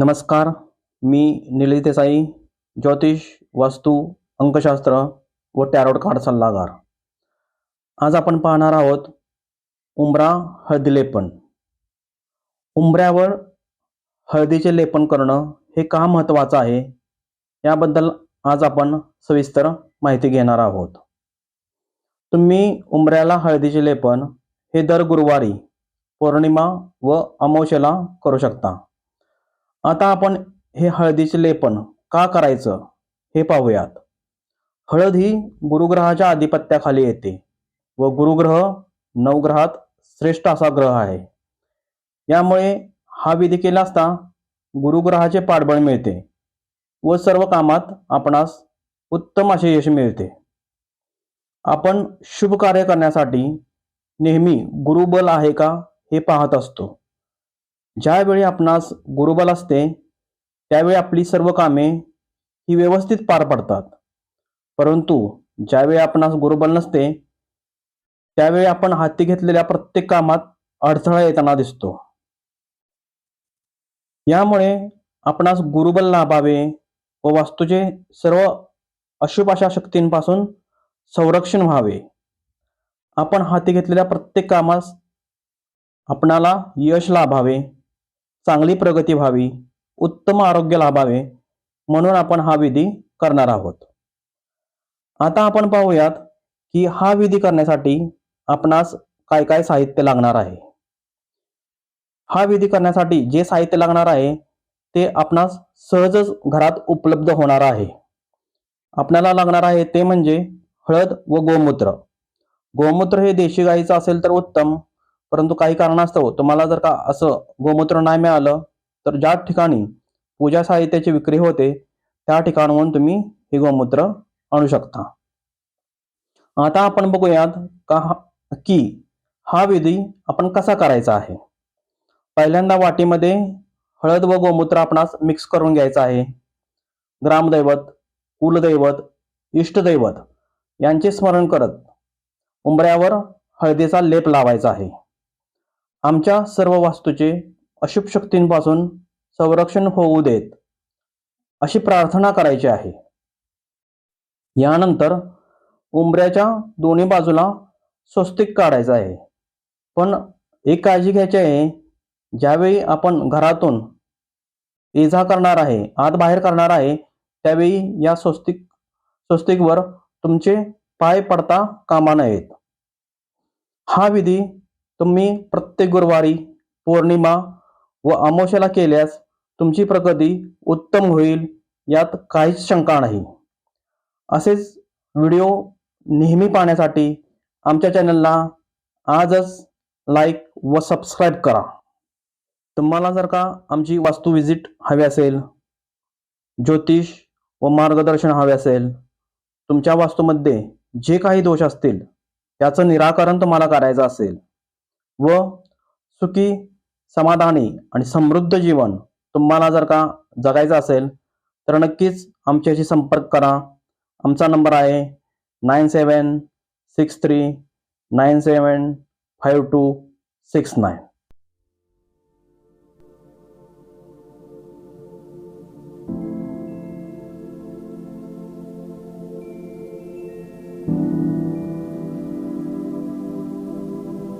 नमस्कार मी निलेश देसाई ज्योतिष वास्तू अंकशास्त्र व टॅरोट कार्ड सल्लागार. आज आपण पाहणार आहोत उंबरा हळदी लेपन. उंबऱ्यावर हळदीचे लेपन करणं हे का महत्त्वाचं आहे याबद्दल आज आपण सविस्तर माहिती घेणार आहोत. तुम्ही उंबऱ्याला हळदीचे लेपन हे दर गुरुवारी पौर्णिमा व अमावस्येला करू शकता. आता आपण हे हळदीचे लेपन का करायचं हे पाहूयात. हळद ही गुरुग्रहाच्या आधिपत्याखाली येते व गुरुग्रह नवग्रहात श्रेष्ठ असा ग्रह आहे. यामुळे हा विधी केला असता गुरुग्रहाचे पाठबळ मिळते व सर्व कामात आपणास उत्तम असे यश मिळते. आपण शुभ कार्य करण्यासाठी नेहमी गुरुबल आहे का हे पाहत असतो. ज्यावेळी आपणास गुरुबल असते त्यावेळी आपली सर्व कामे ही व्यवस्थित पार पडतात. परंतु ज्यावेळी आपणास गुरुबल नसते त्यावेळी आपण हाती घेतलेल्या प्रत्येक कामात अडथळा येताना दिसतो. यामुळे आपणास गुरुबल लाभावे व वास्तूचे सर्व अशुभ अशा शक्तींपासून संरक्षण व्हावे. आपण हाती घेतलेल्या प्रत्येक कामास आपणाला यश लाभावे. चांगली प्रगती व्हावी उत्तम आरोग्य लाभावे म्हणून आपण हा विधी करणार आहोत. आता आपण पाहूयात की हा विधी करण्यासाठी आपणास काय काय साहित्य लागणार आहे. हा विधी करण्यासाठी जे साहित्य लागणार आहे ते आपणास सहजच घरात उपलब्ध होणार आहे. आपल्याला लागणार आहे ते म्हणजे हळद व गोमूत्र. गोमूत्र हे देशी गाईचं असेल तर उत्तम परंतु काही कारणास्तव तुम्हाला जर का असं गोमूत्र नाही मिळालं तर ज्या ठिकाणी पूजा साहित्याची विक्री होते त्या ठिकाणाहून तुम्ही हे गोमूत्र आणू शकता. आता आपण बघूयात का की हा विधी आपण कसा करायचा आहे? पहिल्यांदा वाटीमध्ये हळद व गोमूत्र आपणास मिक्स करून घ्यायचं आहे. ग्रामदैवत कुलदैवत इष्टदैवत यांचे स्मरण करत उंबऱ्यावर हळदीचा लेप लावायचा आहे. आमच्या सर्व वास्तूचे अशुभ शक्तींपासून संरक्षण होऊ देत. अशी प्रार्थना करायची आहे. यानंतर उंबऱ्याच्या दोन्ही बाजूला स्वस्तिक काढायचं आहे. पण एक काळजी घ्यायची आहे ज्यावेळी आपण घरातून इजा करणार आहे आत बाहेर करणार आहे त्यावेळी या स्वस्तिक स्वस्तिकवर तुमचे पाय पडता कामा नयेत. हा विधी तुम्ही प्रत्येक गुरुवारी पौर्णिमा व अमावश्याला केल्यास तुमची प्रगती उत्तम होईल यात काहीच शंका नाही. असेच व्हिडिओ नेहमी पाहण्यासाठी आमच्या चॅनलला आजच लाईक व सबस्क्राईब करा. तुम्हाला जर का आमची वास्तू विजिट हवी असेल ज्योतिष व मार्गदर्शन हवे असेल तुमच्या वास्तूमध्ये जे काही दोष असतील त्याचं निराकरण तुम्हाला करायचं असेल. व सुखी समाधानी आणि समृद्ध जीवन तुम्हाला जर का जगायचं असेल तर नक्कीच आमच्याशी संपर्क करा. आमचा नंबर आहे nine seven six three nine seven five two six nine.